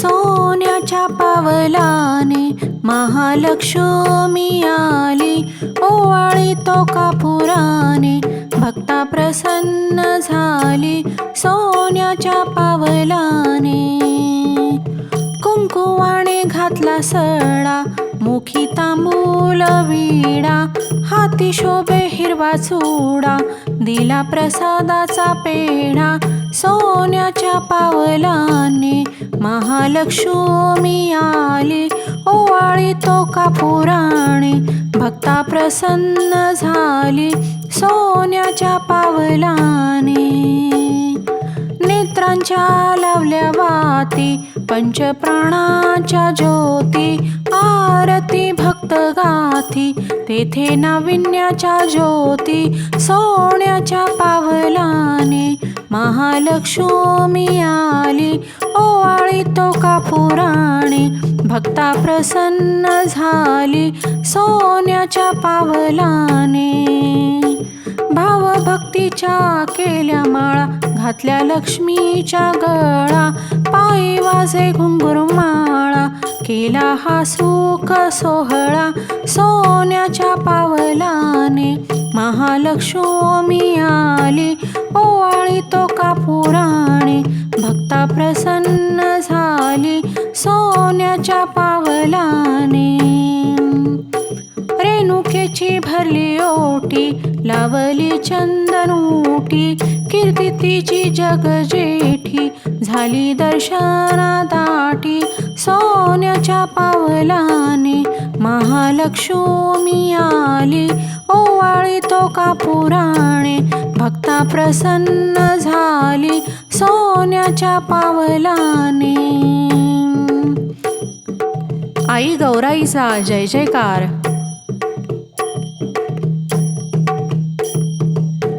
सोन्याच्या पावलाने महालक्ष्मी आली. ओवाळी तो कापुराने भक्ता प्रसन्न झाली. सोन्याच्या पावलाने कुंकुवाने घातला सडा मुखी तांबूल विडा हाती शोभे हिरवा चुडा दिला प्रसादाचा पेढा. सोन्याच्या पावलाने महालक्ष्मी आली. ओवाळी तो का पुराणी भक्ता प्रसन्न झाली. सोन्याच्या पावलाने नेत्रांच्या लावल्या वाती पंचप्राणाच्या ज्योती आरती भक्त गाथी तेथे नाविन्याच्या ज्योती सोन्याच्या पावलाने महालक्ष्मी आली. ओवाळी तो कापुराणे भक्ता प्रसन्न झाली सोन्याच्या पावलाने. भावभक्तीच्या केल्या माळा घातल्या लक्ष्मीच्या गळा. पायी वाजे माळा केला हा सुख सोहळा. सोन्याच्या पावलाने महालक्ष्मी आली. ओवाळी तो कापुराणे भक्ता प्रसन्न रेणुकेची भरली ओटी लावली चंदनूटी कीर्ती तिची जग जेठी झाली दर्शना दाटी सोन्याच्या पावलाने महालक्ष्मी आली. ओवाळी तो कापुराणे भक्ता प्रसन्न झाली सोन्याच्या पावलाने. आई गौराईचा जय जयकार.